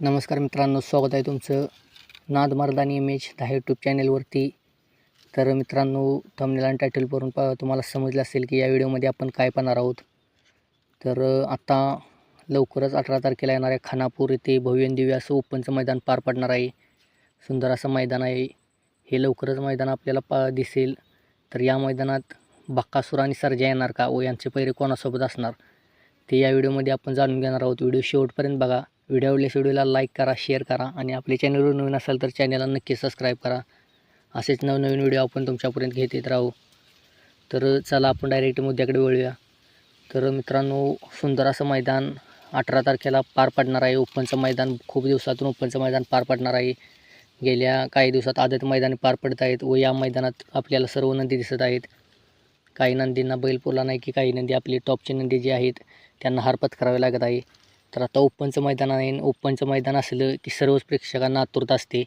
नमस्कार मित्रांनो स्वागत आहे तुमचं नाद मर्दानी इमेज दहा यूट्यूब चॅनेलवरती. तर मित्रांनो थंबनेल आणि टायटलवरून प तुम्हाला समजलं असेल की या व्हिडिओमध्ये आपण काय पाहणार आहोत. तर आता लवकरच अठरा तारखेला येणाऱ्या खानापूर येथे भव्य दिव्य असं ओपनचं मैदान पार पडणार आहे. सुंदर असं मैदान आहे. हे लवकरच मैदान आपल्याला पा दिसेल. तर या मैदानात बक्कासूर आणि सर्जा येणार का व यांचे पैरे कोणासोबत असणार? ते या व्हिडिओमध्ये आपण जाणून घेणार आहोत. व्हिडिओ शेवटपर्यंत बघा. व्हिडिओ आवडल्यास व्हिडिओला लाईक करा शेअर करा आणि आपल्या चॅनलवर नवीन असाल तर चॅनलला नक्की सबस्क्राईब करा. असेच नवनवीन व्हिडिओ आपण तुमच्यापर्यंत घेत येत राहू. तर चला आपण डायरेक्ट मुद्द्याकडे वळूया. तर मित्रांनो सुंदर असं मैदान अठरा तारखेला पार पडणार आहे. ओपनचं मैदान खूप दिवसातून ओपनचं मैदान पार पडणार आहे. गेल्या काही दिवसात आदत मैदाने पार पडत आहेत व या मैदानात आपल्याला सर्व नंदी दिसत आहेत. काही नंदींना बैल पोला नाही की काही नंदी आपली टॉपची नंदी जी आहेत त्यांना हारपत करावी लागत आहे. तर आता ओपनचं मैदान आहे ओपनचं मैदान असलं की सर्वच प्रेक्षकांना आतुरता असते.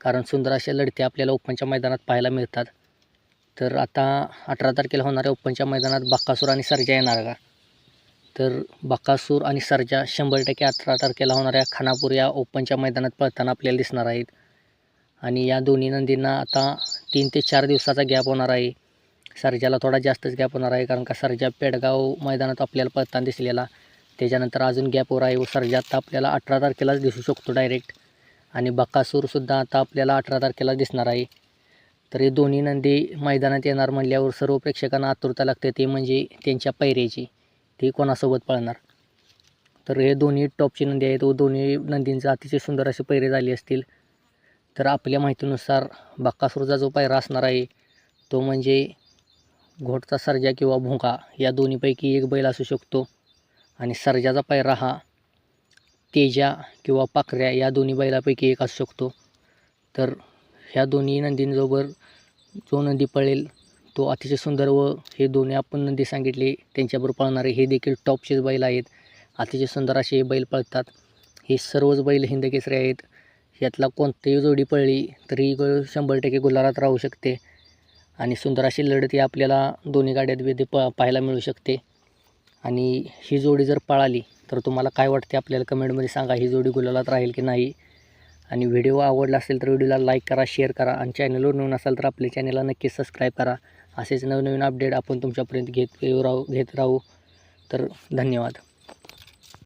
कारण सुंदर अशा लढत्या आपल्याला ओपनच्या मैदानात पाहायला मिळतात. तर आता अठरा तारखेला होणाऱ्या ओपनच्या मैदानात बाकासूर आणि सर्जा येणार का? तर बक्कासूर आणि सर्जा शंभर टक्के अठरा तारखेला होणाऱ्या खानापूर या ओपनच्या मैदानात पळताना आपल्याला दिसणार आहेत. आणि या दोन्ही नंदींना आता तीन ते चार दिवसाचा गॅप होणार आहे. सर्जाला थोडा जास्तच गॅप होणार आहे कारण का सर्जा पेडगाव मैदानात आपल्याला पळताना दिसलेला. त्याच्यानंतर अजून गॅपवर आहे. व सर्जा आता आपल्याला अठरा तारखेलाच दिसू शकतो डायरेक्ट आणि बकासूरसुद्धा आता आपल्याला अठरा तारखेला दिसणार आहे. तर हे दोन्ही नंदी मैदानात येणार म्हणल्यावर सर्व प्रेक्षकांना आतुरता लागते. ते म्हणजे त्यांच्या पैऱ्याची ती कोणासोबत पळणार? तर हे दोन्ही टॉपची नंदी आहेत. व दोन्ही नंदींचं अतिशय सुंदर असे पैरे झाले असतील. तर आपल्या माहितीनुसार बक्कासूरचा जो पायरा असणार आहे तो म्हणजे घोटचा सर्जा किंवा भोंगा या दोन्हीपैकी एक बैल असू शकतो. आणि सर्जाचा पायरा हा तेजा किंवा पाखऱ्या या दोन्ही बैलापैकी एक असू शकतो. तर ह्या दोन्ही नंदींबरोबर जो नंदी पळेल तो अतिशय सुंदर व हे दोन्ही आपण नंदी सांगितले त्यांच्याबरोबर पळणारे हे देखील टॉपचेच बैल आहेत. अतिशय सुंदर असे हे बैल पळतात. हे सर्वच बैल हिंदकेसरे आहेत. यातला कोणतीही जोडी पळली तरी शंभर टक्के गुलारात राहू शकते. आणि सुंदर अशी लढत ही आपल्याला दोन्ही गाड्यात वेधी प पाहायला मिळू शकते. आणि ही जोडी जर पळाली तर तुम्हाला काय वाटते आपल्याला कमेंटमध्ये सांगा ही जोडी गुलालात राहील की नाही? आणि व्हिडिओ आवडला असेल तर व्हिडिओला लाईक करा शेअर करा आणि चॅनलवर नवीन असाल तर आपल्या चॅनलला नक्की सबस्क्राईब करा. असेच नवनवीन अपडेट आपण तुमच्यापर्यंत घेत राहू घेत राहू. तर धन्यवाद.